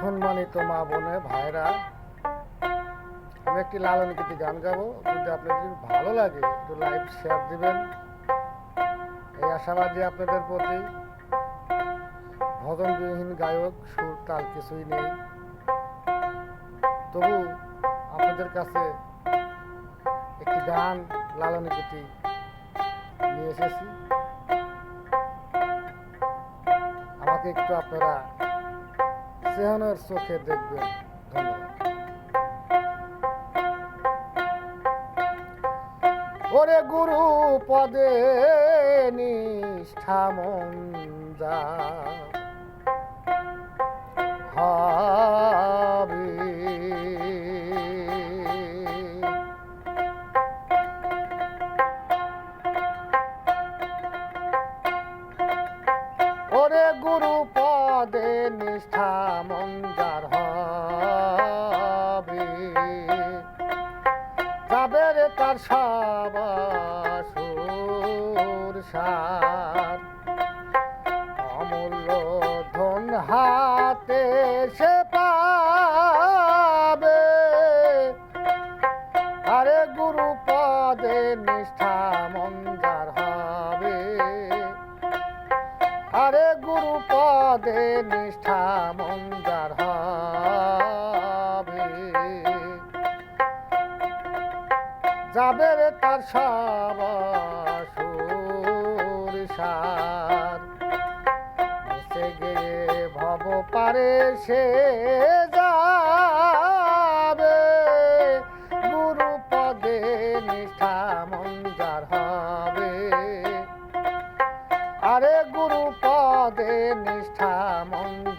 সম্মানিত মা বোনে, ভাইরা, আমি একটি লালন গীতি গান গাবো। যদি আপনাদের ভালো লাগে, একটু লাইভ শেয়ার দিবেন। এই আশাবাদী আপনাদের প্রতি ভজনবিহীন গায়ক, সুর তার কিছুই নেই। তবু আপনাদের কাছে একটি গান, লালন গীতি নিয়ে এসেছি। আমাকে একটু আপনারা সেহনের চোখে দেখবেন ওরে গুরু পদে নিষ্ঠা মন যা সাবাসুর সার। অমূল্য ধন হাতে সে পাবে। আরে গুরু পদে নিষ্ঠা মঞ্জার হবে। আরে গুরু পদে নিষ্ঠা হবে। যাবে রে তার ভব পারে সে যাবে। গুরু পদে নিষ্ঠা মঞ্জার হবে। আরে গুরু পদে নিষ্ঠা মঞ্জার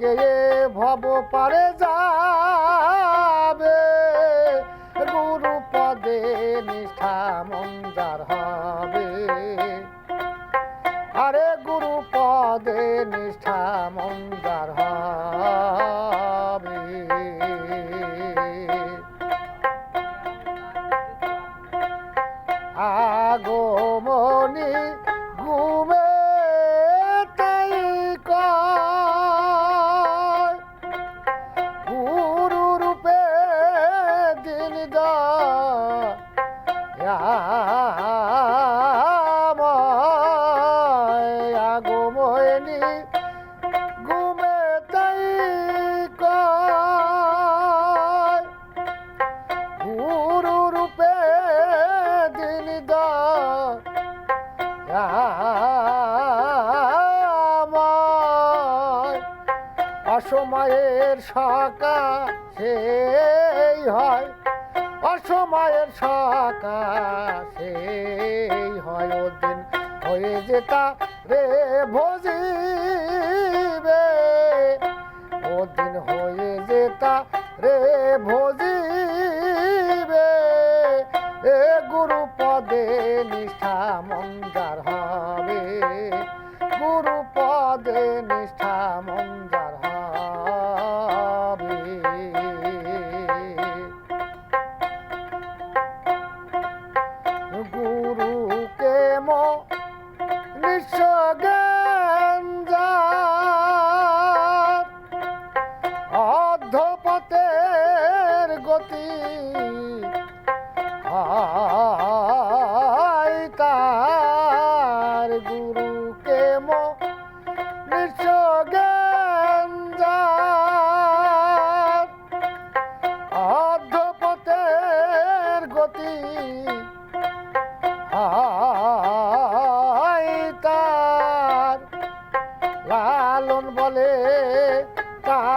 গিয়ে ভব পারে যাবে। গুরু পদে নিষ্ঠা মন্দার হবে। আরে গুরু পদে নিষ্ঠা মন্দার হবে। অসময়ের সকা সেই হয়, অসময়ের সকা সেই হয় দিন হয়ে যেতা রে ভজিবে দিন হয়ে যেতা রে ভজিবে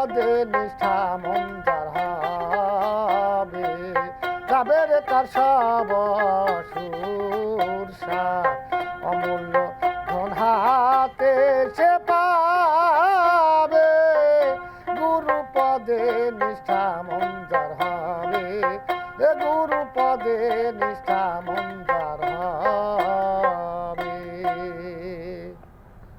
পদে নিষ্ঠা মন্দার হবে, যাবে রে তার সব সুরসার অমূল্য ধন হাতে সে পাবে, গুরু পদে নিষ্ঠা হবে। গুরু পদে নিষ্ঠা